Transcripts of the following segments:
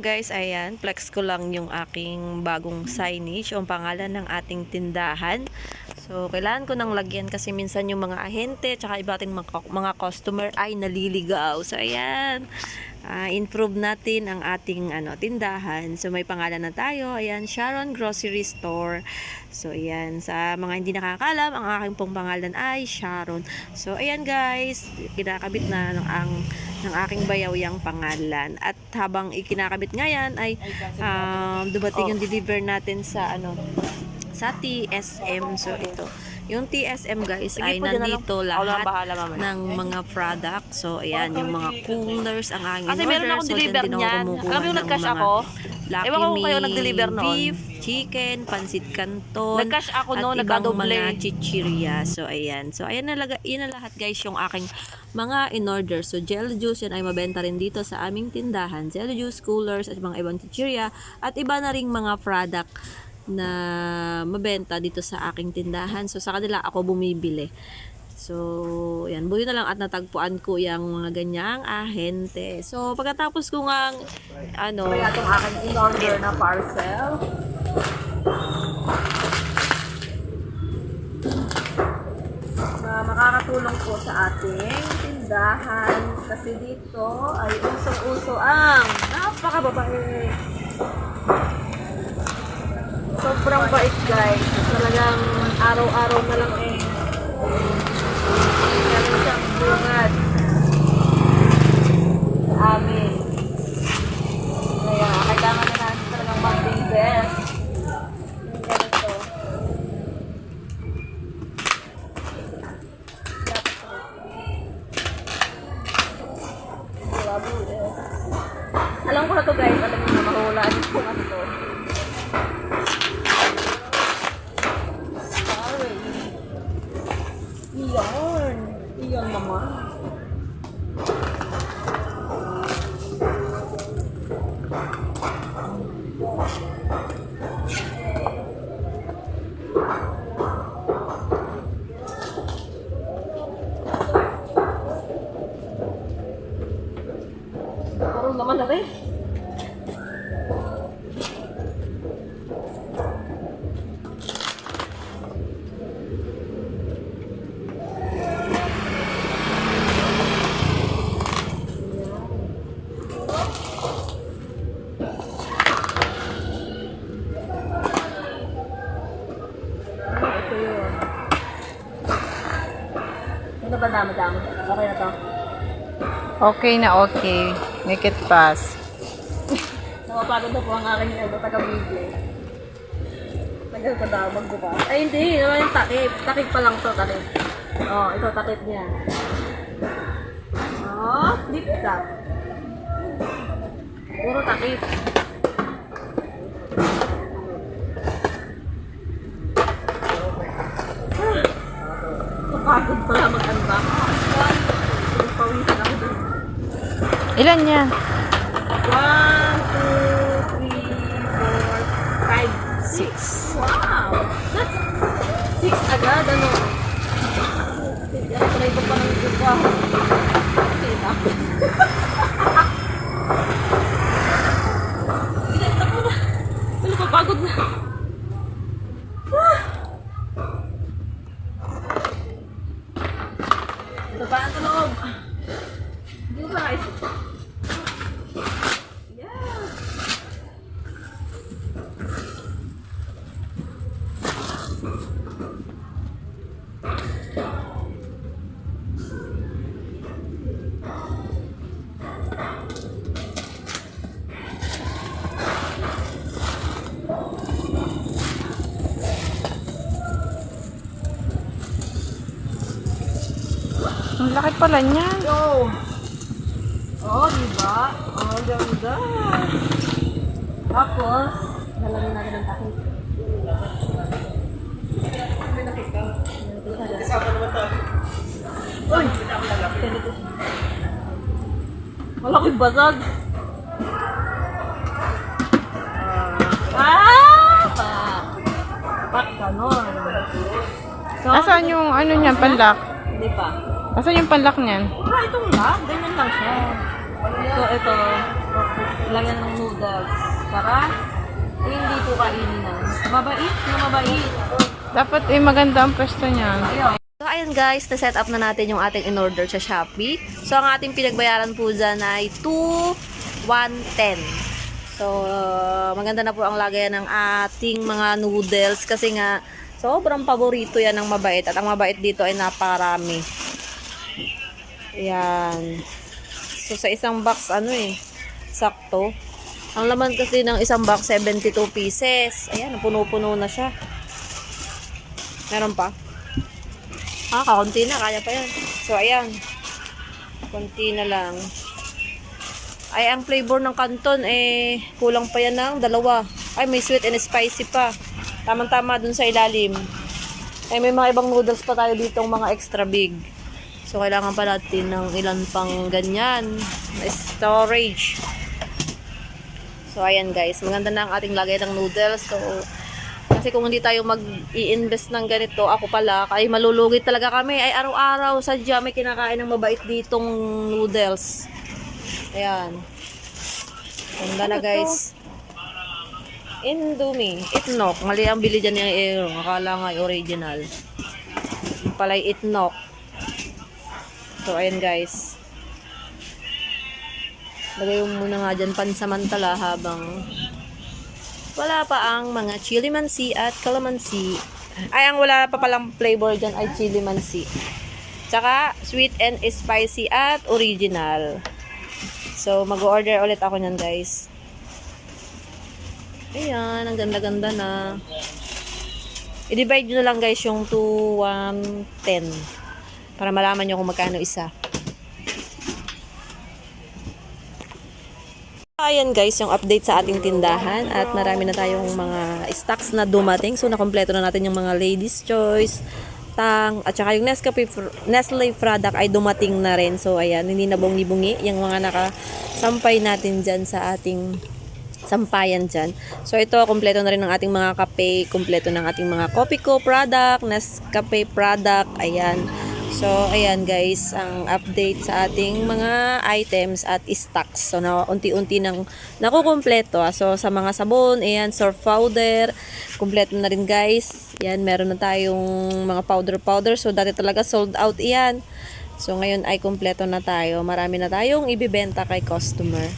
Guys, ayan, flex ko lang yung aking bagong signage, yung pangalan ng ating tindahan. So, kailangan ko nang lagyan kasi minsan yung mga ahente, tsaka iba ating mga, customer ay naliligaw. So, ayan, ah, improve natin ang ating ano, tindahan. So, may pangalan na tayo. Ayan, Sharon Grocery Store. So, ayan, sa mga hindi nakakalam, ang aking pong pangalan ay Sharon. So, ayan guys, kinakabit na ng ang ng aking bayaw yung pangalan. At habang ikinakabit nga yan ay um, dumating yung deliver natin sa ano sa TSM. So ito, yung TSM guys ay na lang. nandito lang ang lahat bahala ng mga product. So ayan, yung mga coolers ang aking Kasi meron akong So, deliver niyan. Alam mo yung ng nag-cash ako? Lucky Ewan ko kayo nag-deliver noon. Beef, chicken, pansit canton. Nag-cash ako at noon, ibang nagkadoble. mga chichirya. So, ayan. So, ayan na, laga, yun na lahat guys yung aking mga in-order. So, jelly juice yan ay mabenta rin dito sa aming tindahan. Jelly juice, coolers, at mga ibang chichirya. At iba na ring mga product na mabenta dito sa aking tindahan. So, sa kanila ako bumibili. So, yan. Buti na lang at natagpuan ko yung mga ganyang ahente. So, pagkatapos ko nga, ano, Kaya itong aking in-order na parcel. Na makakatulong po sa ating tindahan. Kasi dito ay usong-uso ang napakababae. Sobrang bait guys. Talagang araw-araw na lang eh. Meron siyang bungad sa amin. Kaya, kailangan na natin talagang mag-invest. Ano ba dami-dami? Okay na to. Okay na okay. Make it fast. Napapagod na po ang aking ano, taga-video. Tagal ko daw magbukas. Ay, hindi. Naman yung takip. Takip pa lang to, takip. Oh, ito, takip niya. Oh, flip top. Puro takip. Napagod pala mag-unbox. Pawisan ako dun. Ilan yan? One, two, three, four, five, six. Wow! That's six agad, ano? Yan, try ko pa ng iba. Okay na. Bilis na po na. Wala pa, pagod na. Ah! Babaan sa laki pala niyan. Yo! Oh, di ba? Oh, ang ganda. Tapos, lalagyan natin ng takip. May ka? Kasama naman to. Uy! Malaki basag. Ah! Pak! Pak, ganon. So, Nasaan yung ano niyan, panlock? Hindi pa. Nasaan yung panlock niyan? Wala, itong lock. Ganyan lang siya. So, ito. lagyan ng noodles para hindi po kainin na. Mabait, na mabait. Dapat eh maganda ang pwesto niya. So, ayun guys, na-set up na natin yung ating in-order sa Shopee. So, ang ating pinagbayaran po dyan ay 2,110. So, uh, maganda na po ang lagayan ng ating mga noodles kasi nga, sobrang paborito yan ng mabait. At ang mabait dito ay napakarami. Ayan. So, sa isang box, ano eh, sakto. Ang laman kasi ng isang box, 72 pieces. Ayan, puno-puno na siya. Meron pa? Ah, kakunti na. Kaya pa yan. So, ayan. Kunti na lang. Ay, ang flavor ng kanton, eh, kulang pa yan ng dalawa. Ay, may sweet and spicy pa. Tamang-tama dun sa ilalim. Ay, may mga ibang noodles pa tayo dito, mga extra big. So, kailangan pa natin ng ilan pang ganyan. na Storage. So, ayan guys. Maganda na ang ating lagay ng noodles. So, kasi kung hindi tayo mag-i-invest ng ganito, ako pala, ay malulugi talaga kami. Ay araw-araw, sadya may kinakain ng mabait ditong noodles. Ayan. Ganda na guys. Indomie. Itnok. Mali ang bili dyan yung Aero. Akala nga original. Yung pala ay itnok. So, ayan guys. Lagay mo muna nga dyan pansamantala habang wala pa ang mga chili mansi at calamansi. Ay, ang wala pa palang flavor dyan ay chili mansi. Tsaka, sweet and spicy at original. So, mag-order ulit ako nyan, guys. Ayan, ang ganda-ganda na. I-divide nyo na lang, guys, yung 2, 1, 10. Para malaman nyo kung magkano isa. Ayan guys, yung update sa ating tindahan at marami na tayong mga stocks na dumating. So, nakompleto na natin yung mga ladies choice, tang, at saka yung Nescafe, Nestle product ay dumating na rin. So, ayan, hindi na bungi-bungi yung mga nakasampay natin dyan sa ating sampayan dyan. So, ito, kompleto na rin ng ating mga kape, kompleto ng ating mga Copico product, Nescafe product, ayan. So, ayan guys, ang update sa ating mga items at stocks. So, unti-unti nang nakukumpleto. So, sa mga sabon, ayan, surf powder, kumpleto na rin guys. Yan, meron na tayong mga powder-powder. So, dati talaga sold out iyan. So, ngayon ay kumpleto na tayo. Marami na tayong ibibenta kay customer.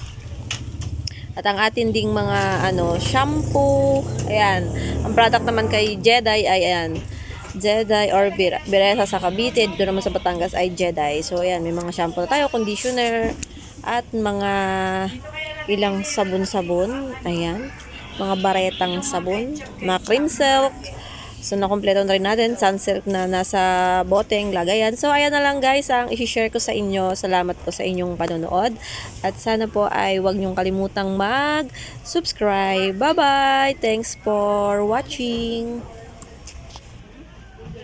At ang atin ding mga ano, shampoo, ayan. Ang product naman kay Jedi ay ayan. Jedi or Bir Biresa sa Cavite, dito naman sa Batangas ay Jedi. So ayan, may mga shampoo na tayo, conditioner at mga ilang sabon-sabon, ayan. Mga baretang sabon, mga cream silk. So, nakompleto na rin natin. Sunsilk na nasa boteng lagayan. So, ayan na lang guys ang isi-share ko sa inyo. Salamat po sa inyong panonood. At sana po ay huwag niyong kalimutang mag-subscribe. Bye-bye! Thanks for watching!